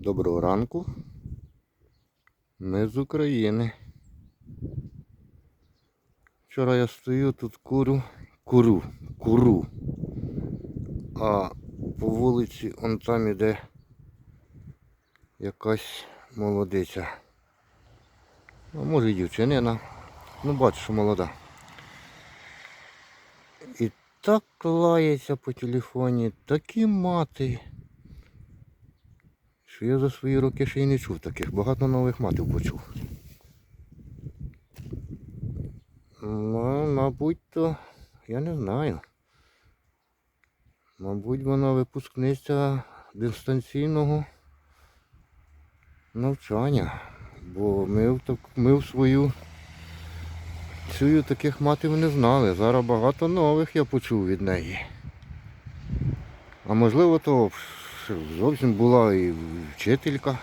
Доброго ранку. Ми з України. Вчора я стою тут курю, куру, куру. А по вулиці он там іде якась молодиця. Ну, може дівчинина. Ну бачу, що молода. І так лається по телефоні, такі мати. Що я за свої роки ще й не чув таких. Багато нових матів почув. Ну, мабуть, то я не знаю. Мабуть, вона випускниця дистанційного навчання. Бо ми в, так, ми в свою цю таких матів не знали. Зараз багато нових я почув від неї. А можливо, то зовсім була і вчителька.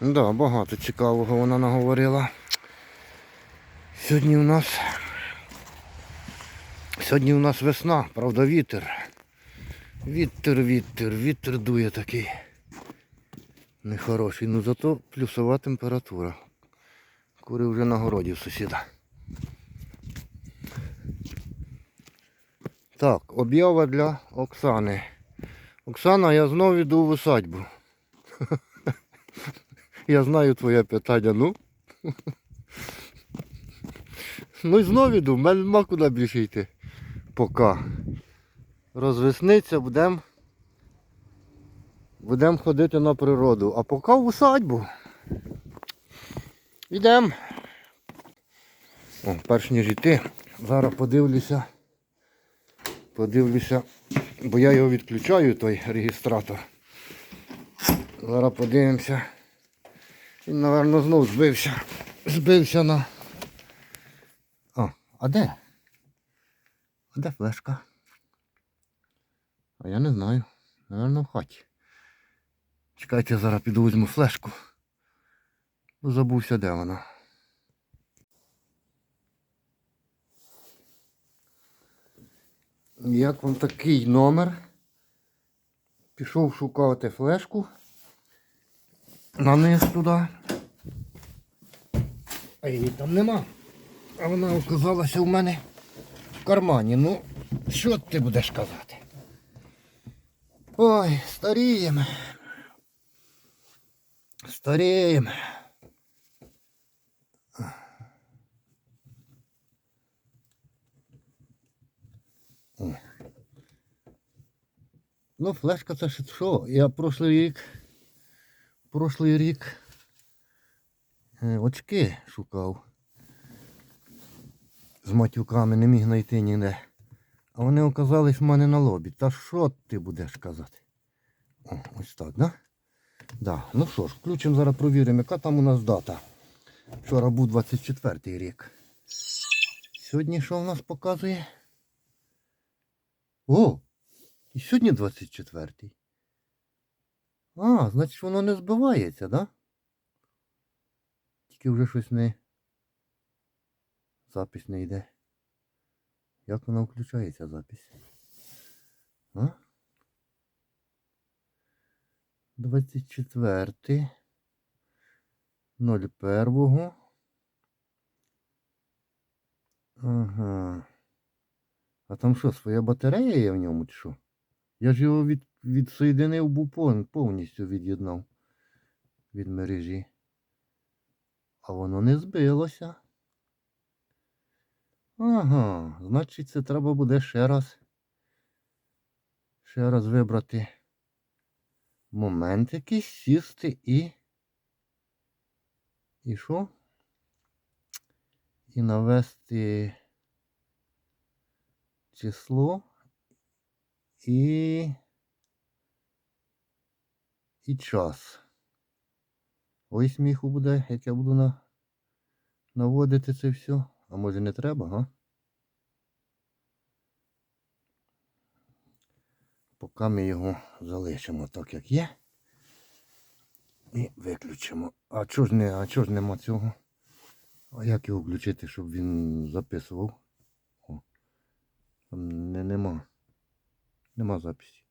Да, багато цікавого вона наговорила. Сьогодні у нас сьогодні у нас весна, правда, вітер. Вітер, вітер, вітер дує такий. Нехороший. Ну зато плюсова температура. Кури вже на городі в сусіда. Так, об'ява для Оксани. Оксана, я знову йду в усадьбу. Я знаю твоє питання, ну. Ну і знову йду, в мене нема куди більше йти. Пока. Розвесниться, будемо будем ходити на природу. А поки в усадьбу. Йдемо. Перш ніж йти, зараз подивлюся. Подивлюся, бо я його відключаю, той реєстратор. Зараз подивимося. Він, мабуть, знов збився. Збився на... О, а де? А де флешка? А я не знаю. Наверно, в хаті. Чекайте, зараз піду візьму флешку. Забувся, де вона. Як вам такий номер? Пішов шукати флешку. Наниз туди. А її там нема. А вона оказалася в мене в кармані. Ну, що ти будеш казати? Ой, старіємо. Старіємо. Ну, флешка це ж що? Я прошлий рік. Прошлий рік е, очки шукав. З матюками не міг знайти ніде. А вони оказались в мене на лобі. Та що ти будеш казати? О, ось так, да? Да. Ну що ж, включимо зараз провіримо, яка там у нас дата. Вчора був 24 й рік. Сьогодні що в нас показує? О! І сьогодні 24-й. А, значить воно не збивається, да? Тільки вже щось не... Запись не йде. Як вона включається запись? А? 24. 01. Ага. А там що, своя батарея є в ньому чи що? Я ж його від, відсоєдинив був пов- повністю від'єднав від мережі. А воно не збилося. Ага, значить це треба буде ще раз. Ще раз вибрати момент якийсь, сісти і. І що? І навести число і. І час. Ой, сміху буде, як я буду на... наводити це все. А може не треба, га? Поки ми його залишимо так, як є. І виключимо. А чого ж не, а чого ж нема цього? А як його включити, щоб він записував? О, там не, нема. Нема записі.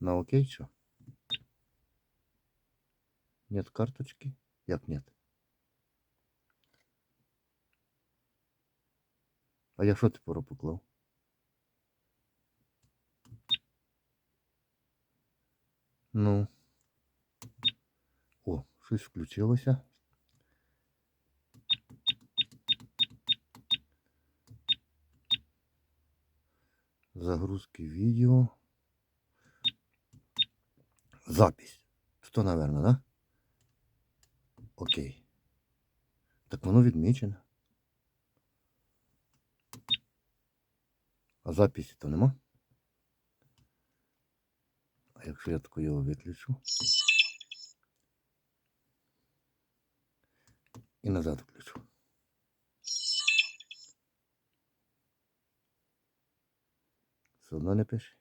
На окей що? Нет карточки? Як нет? А я що тепер поклав? Ну. О, щось включилося. Загрузки видео. Запись. Что, наверное, да? Окей. Так воно відмічено. А записі то нема? А якщо я таку його виключу? І назад включу. Все не пише.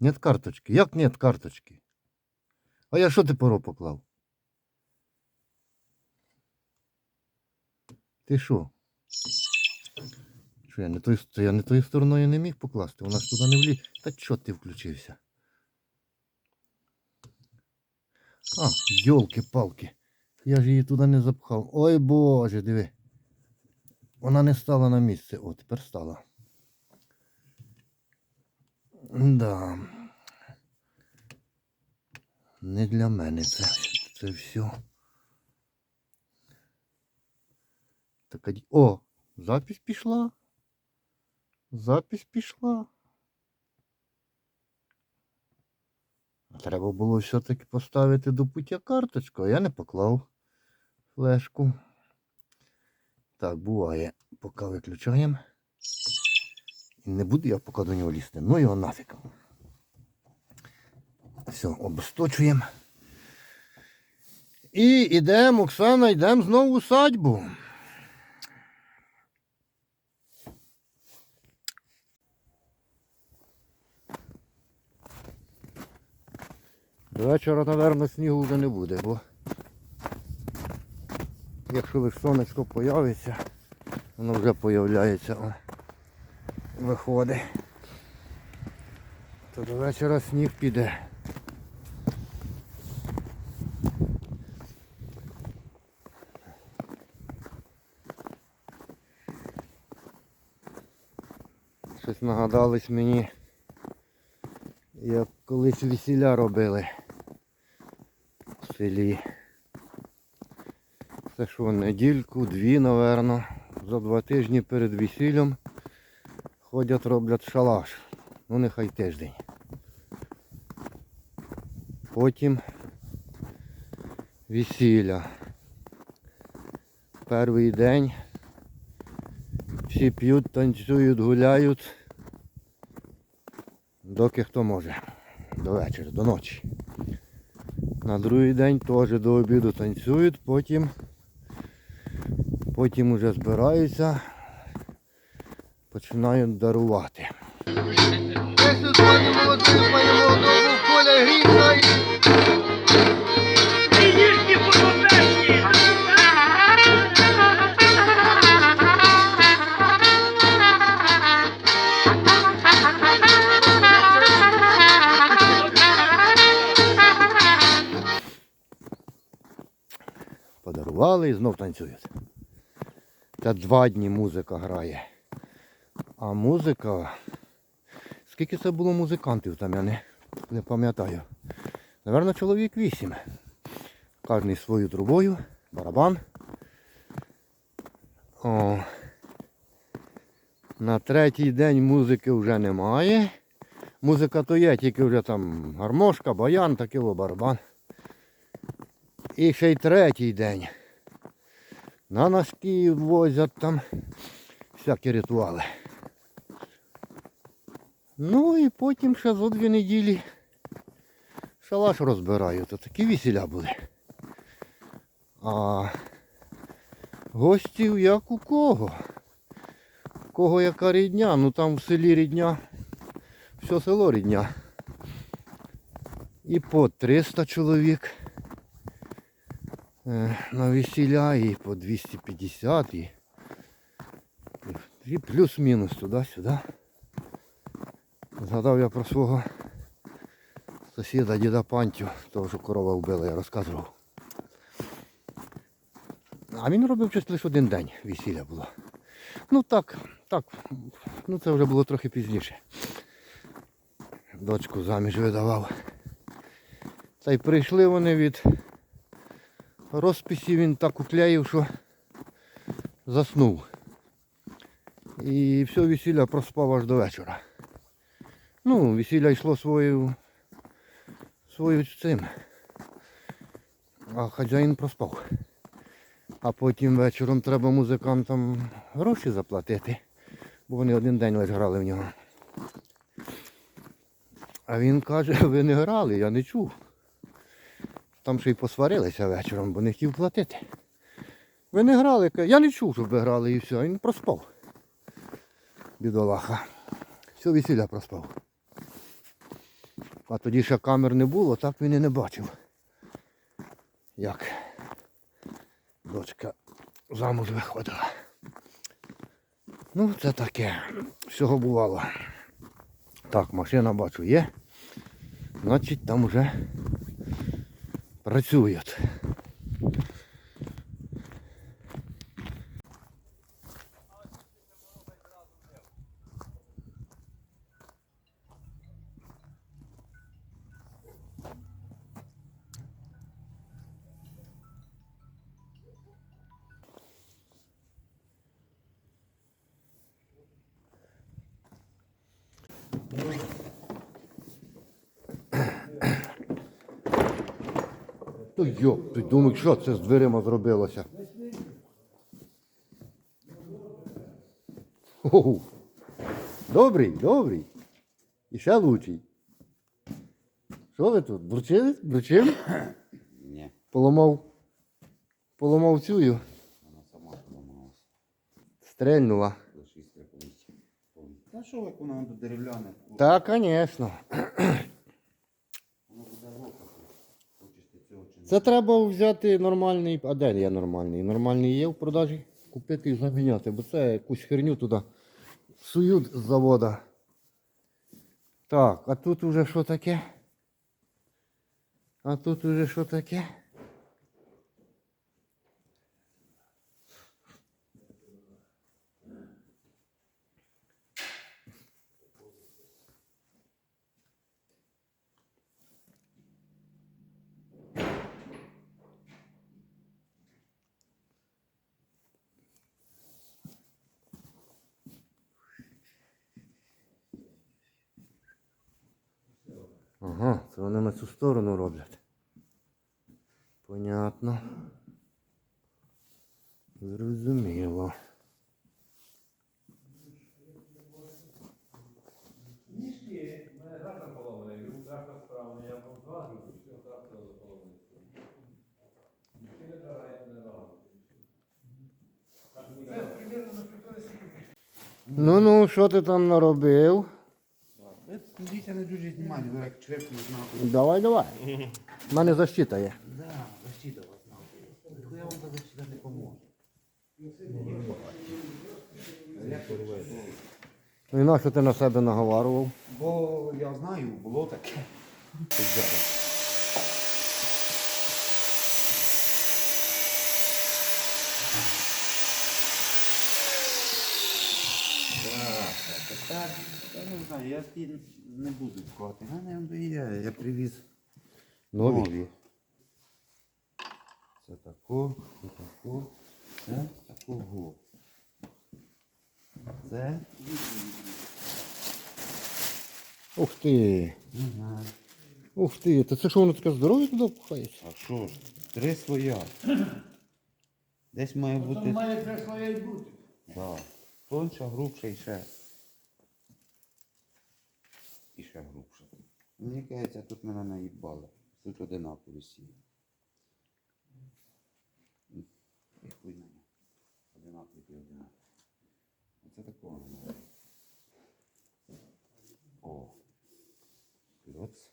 Нет карточки. Як нет карточки? А я що ти поро поклав? Ти що? Що я не той, то я не тою стороною не міг покласти, вона ж туди не вліз. Та чо ти включився? А, йолки-палки. Я ж її туди не запхав. Ой боже, диви. Вона не стала на місце. О, тепер стала. Да. Не для мене це, це все. Так, о, запись пішла. Запись пішла. Треба було все-таки поставити до пуття карточку, а я не поклав флешку. Так, буває. Поки виключаємо. І не буду я поки до нього лізти. Ну його нафіг. Все, обесточуємо. І йдемо, Оксана, йдемо знову в садьбу. До вечора, напевно, снігу вже не буде, бо якщо лише сонечко появиться, воно вже появляється, виходить, то до вечора сніг піде. Щось нагадались мені, як колись весілля робили в селі. Це що, недільку, дві, напевно, за два тижні перед весіллям ходять, роблять шалаш. Ну нехай тиждень. Потім весілля. Перший день всі п'ють, танцюють, гуляють. Доки хто може. До вечора, до ночі. На другий день теж до обіду танцюють, потім, потім уже збираються, Їжні фотографії! Подарували і знов танцюють. Та два дні музика грає. А музика. Скільки це було музикантів там, я не, не пам'ятаю. Наверно, чоловік вісім. Кожний свою трубою, барабан. О. На третій день музики вже немає. Музика то є, тільки вже там гармошка, баян, такий барабан. І ще й третій день. На носки возять там всякі ритуали. Ну і потім ще за дві неділі шалаш розбирають. То такі весіля були. А гостів як у кого? У кого яка рідня? Ну там в селі рідня. Все село рідня. І по 300 чоловік е, на весіля і по 250 і, і плюс-мінус туди-сюди. Згадав я про свого сусіда діда Пантю, того, що корова вбила, я розказував. А він робив щось лише один день весілля було. Ну так, так, ну це вже було трохи пізніше. Дочку заміж видавав. Та й прийшли вони від розписі, він так уклеїв, що заснув. І все весілля проспав аж до вечора. Ну, весілля йшло свою, свою цим. А хазяїн проспав. А потім вечором треба музикантам гроші заплатити, бо вони один день лише грали в нього. А він каже, ви не грали, я не чув. Там ще й посварилися вечором, бо не хотів платити. Ви не грали, я не чув, щоб ви грали і все. Він проспав. Бідолаха. Все весілля проспав. А тоді ще камер не було, так він і не бачив. Як дочка замуж виходила. Ну, це таке. Всього бувало. Так, машина бачу є. Значить там вже працюють. Йоп, ти думаєш, що це з дверима зробилося? Оу. Добрий, добрий. І ще лучший. Що ви тут? Бручили? Бручили? Ні, Поламав. Поламав цю. вона сама поламалася. Стрельнула. Та що як вона до дерев'яне? Так, звісно. Воно буде лопати. Хочеш ти цього чи не? Це треба взяти нормальний. А де є нормальний? Нормальний є в продажі. Купити і заміняти, бо це якусь херню туди сують з завода. Так, а тут уже що таке? А тут уже що таке? Ага, це вони на цю сторону роблять. Понятно. Зрозуміло. Ну ну, що ти там наробив? Дивіться не дуже знімання, ви як чрепні знати. Давай, давай. У мене защита є. Да, защита вас знати. Ніхуя вам та защита не? Ну і на що ти на себе наговарував? Бо я знаю, було таке. Тут зараз. Так, я не знаю, я ті не буду вкладати. Мене є, я привіз Нові. Це тако, це тако, це такого. Це Ух ти. не знаю. Ух ти. Та це що воно таке здорове туди пхається? А що ж, три своя. Десь має бути. має три слоя й бути. Да. Тонша, грубша і ще. І ще грубша. Мені кажеться, тут мене наїбали. Тут одинакові всі. М, І хуй на нього. Одинакові і одинакові. Оце такого немає. О. Кльоц.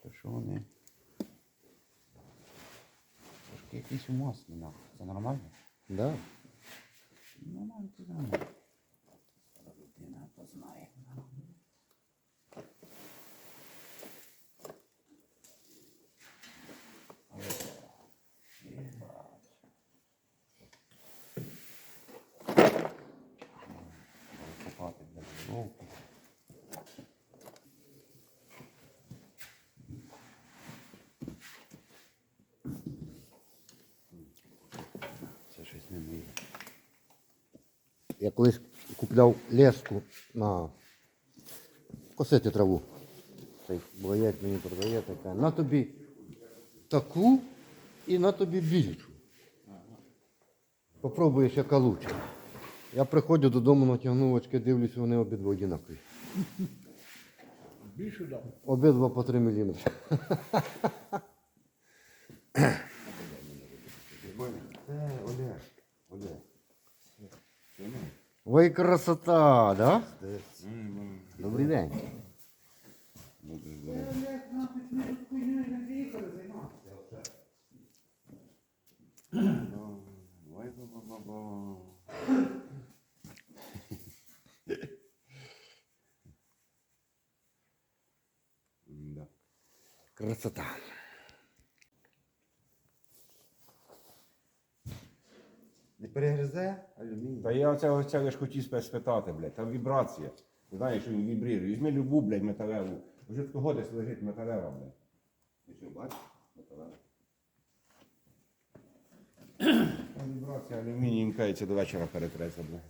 То що вони? Якісь умасні нахуй. Це нормально? Да. Нормально, нормально. Людина то знає. Копати для головки. Це щось не моє. Я колись купляв леску на косити траву. Цей боєць мені продає така. На тобі таку і на тобі більшу. Попробуєш, яка лучше. Я приходжу додому, натягнув очки, дивлюся, вони обидва одинакові. Більше дав. Обидва по 3 мм. Це Олег. Олег. Це не. Ой, красота, да? Добрий день. Красота. Перегризе алюміній. Та я оце, оце лиш хотів спе- спитати, блядь, там вібрація. Ти знаєш, що він вібрирує. Візьми любу, блядь, металеву. Вже такого десь лежить металева, блядь. Ти що, бачиш? Металева. Там вібрація алюміній, він кається до вечора перетреться, блядь.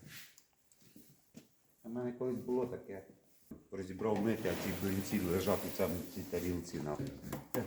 У мене колись було таке. Розібрав мити, а ці блинці лежать у цій тарілці нахуй. А.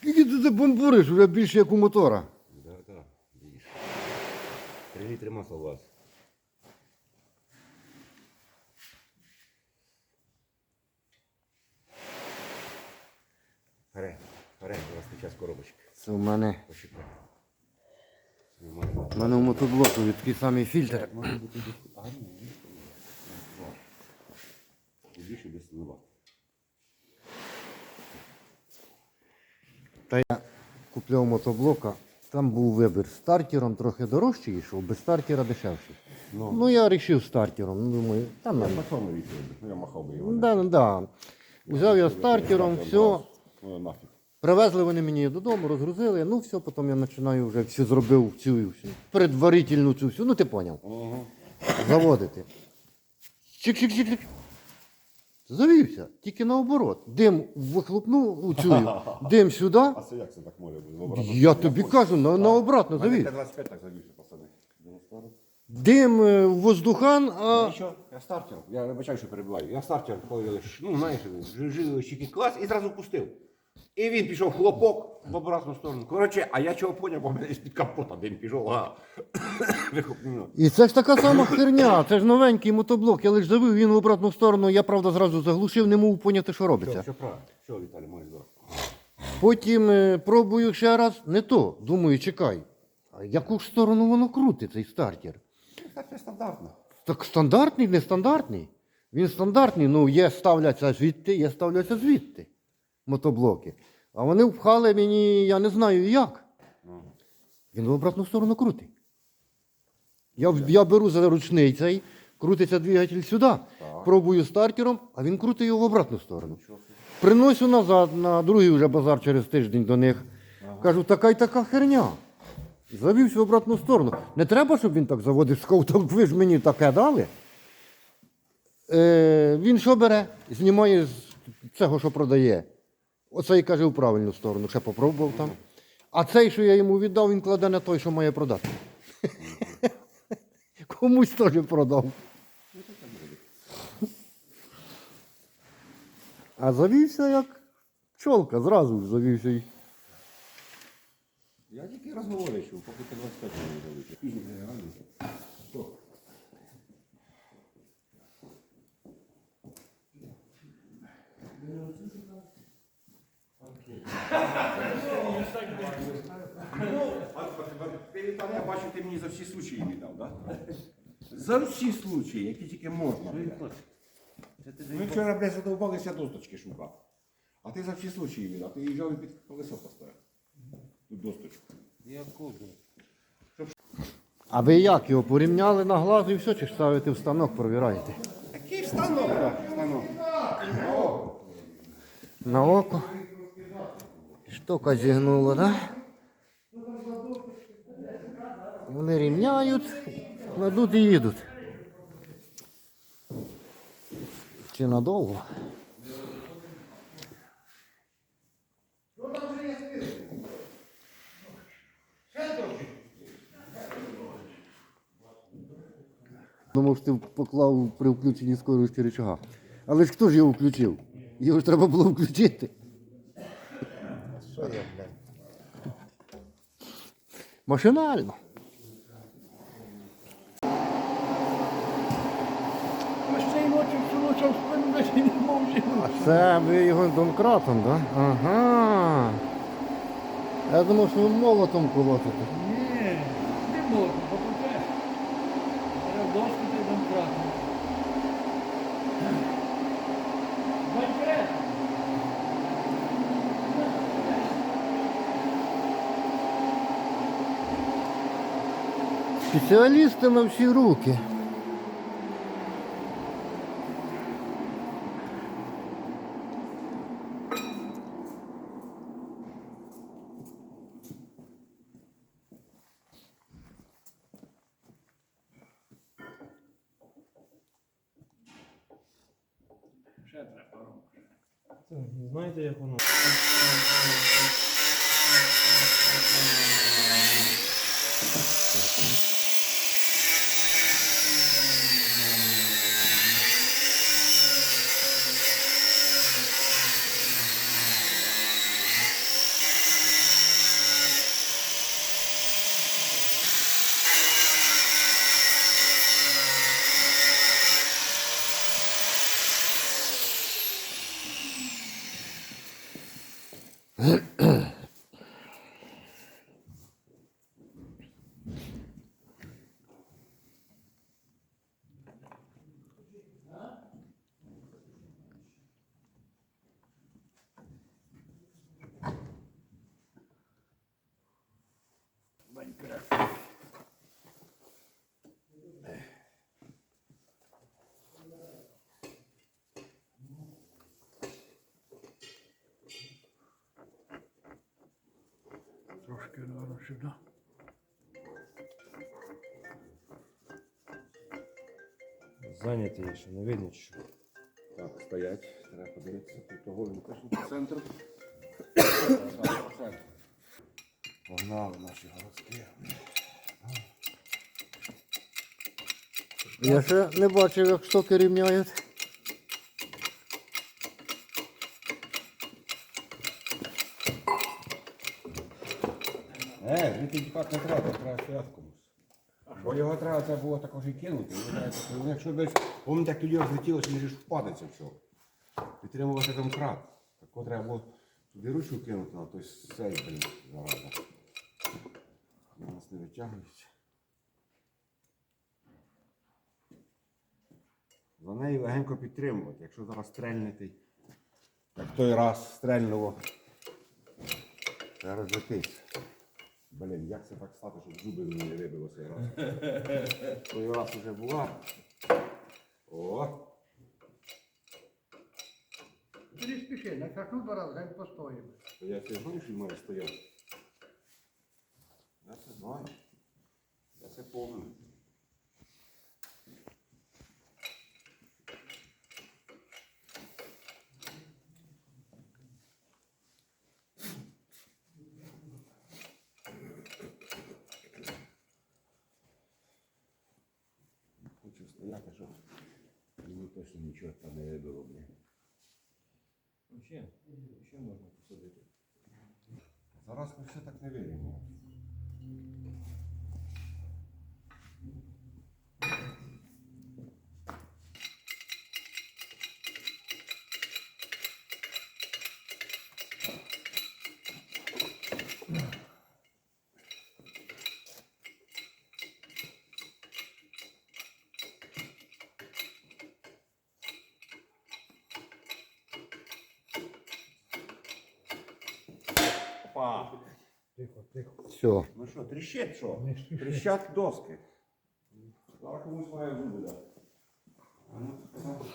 Скільки ти це бомбуриш, вже більше як у мотора. Да, да, видиш. Три літри масла у вас. Харе, харе, у нас під час коробочки. Це в мене. Почекай. У мене в мотоблоку такий самий фільтр. Може бути. Більше десь нова. Та я купляв мотоблока, там був вибір стартером трохи дорожчий йшов, без стартера дешевший. Ну. Ну, я вирішив стартером. Ну, думаю, там Я чому? Ну я махав би його. Да, да. Взяв я стартером, все. Ну нафіг. Привезли вони мені додому, розгрузили, ну все, потім я починаю вже все зробив цю всю предварительну цю всю, ну ти поняв, заводити. Чик-чик-чик. Завівся, тільки наоборот. Дим вихлопнув у цю, дим сюди. А це як це так може бути? Я тобі кажу, на, на обратно завів. Т-25 так завівся, пацани. Дим е, в воздухан, Ну, а що? Я стартер. Я вибачаю, що перебуваю. Я стартер, коли, ну знаєш, жили клас і зразу пустив. І він пішов хлопок в обратну сторону. Коротше, а я чого поняв, бо в мене з-під капота дим пішов, а вихопнув. І це ж така сама херня, це ж новенький мотоблок. Я лише завив він в обратну сторону, я правда зразу заглушив, не мов поняти, що робиться. що правильно? Що, Віталій, маєш до? Потім е, пробую ще раз, не то. Думаю, чекай, а яку ж сторону воно крутить, цей стартер? Це стандартно. Так стандартний, нестандартний. Він стандартний, ну є ставляться звідти, є ставляться звідти мотоблоки. А вони впхали мені, я не знаю як. Він в обратну сторону крутить. Я, я беру за ручний цей, крутиться двигатель сюди, пробую стартером, а він крутить його в обратну сторону. Приношу назад на другий вже базар через тиждень до них. Кажу, така й така херня. Завівся в обратну сторону. Не треба, щоб він так заводив сказав, ви ж мені таке дали. Е, він що бере? Знімає з цього, що продає. Оцей каже в правильну сторону, ще попробував там. А цей, що я йому віддав, він кладе на той, що має продати. Комусь теж продав. А завівся як пчолка, зразу ж завівся. Я тільки розговори чув, поки ти 25 не. Пізніше реально. Що? Віталій, я бачу, ти мені за всі случаї віддав, так? За всі случаї, які тільки можна. Ми вчора, блядь, задовбалися досточки шукати. А ти за всі случаї віддав. Ти взяв і під колесо поставив. Тут досточку. А ви як його порівняли на глаз і все, чи ж ставите в станок, провіраєте? Який станок? так, Станок. На око. Штука зігнула, да? Вони рівняють, кладуть і їдуть. Чи надовго? Думав, що ти поклав при включенні скорості рычага. Але ж хто ж його включив? Його ж треба було включити. Що я, блядь? Машинально. А ще й ночі всю ніч в спину десь і не може. А це ви його домкратом, так? Да? Ага. Я думав, що ви молотом колотите. Ні, не можна, бо тут треба дошки ти домкрати. Банкрет. Спеціалісти на всі руки. Ще треба робити. Знаєте, як воно? Трошки рано сюди. Зайняті є, що не видно що. Так, стоять. Треба подивитися тут того він теж по центру. Погнали наші городські. Я ще не бачив, як штоки рівняють. Звідти тікати не треба, треба комусь. Бо його треба це було також і кинути. Ну, Якщо десь, пам'ятаєте, як тоді розлетілося, не ж впаде це все. Підтримувати там крат. Тако треба було туди ручку кинути, на той сей, блін, зараза. У нас не витягується. За нею легенько підтримувати. Якщо зараз стрельнете, як той раз стрельнуло, розлетись. Блін, як це так стати, щоб зуби мені не вибилося раз? Той раз уже була. О! Ти не спіши, на кажу два рази, хай постоїмо. То я це знаю, що він має стояти. Я це знаю. Я це пам'ятаю. Хочу стояти, щоб мені точно нічого там не вибило, блін. Ще, ще можна посадити. Зараз ми все так не вирівняємо. Все. Ну що, тріщить що? Не спіши. Тріщать доски. Зараз комусь має зуби дати. А ну, ну.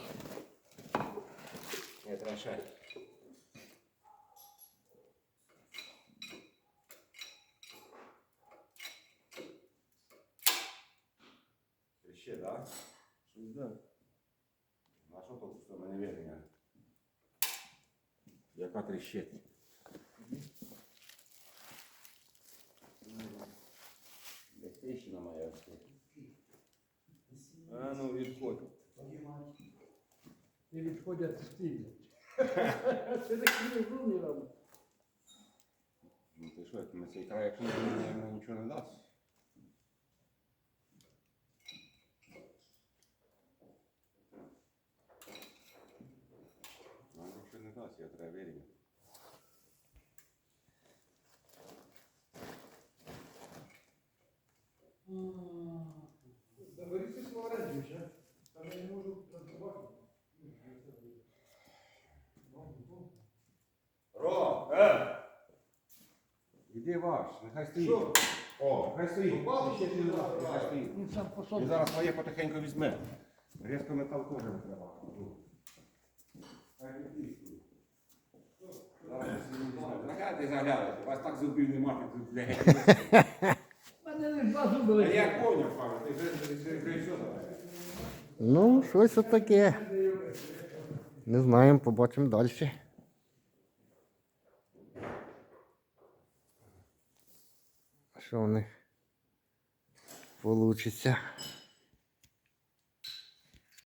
Ні, треба ще. Тріщить, так? Щось да. А що тут що мене вірення? Яка тріщить? Десь моя. А ну відходь. І відходять стілі. Це такі розумні робить. Ну ти що, ми цей край, якщо не нічого не дасть. Ну, нічого не дасть, я треба вірити. Ро! Е! Іди ваш, нехай стоїть. О, нехай стоїть. Ще не знаю, Нехай стоїть. Він сам по собі. Він зараз своє потихеньку візьме. Різко метал теж не треба. Хай не тисне. Зараз. Заглядайте, заглядайте. У вас так зубів нема, як тут для У мене не два зуби А лише. я поняв, Павло, ти вже ти вже- вже що давай. Ну, щось таке. Не знаємо, побачимо далі. Що в них получиться.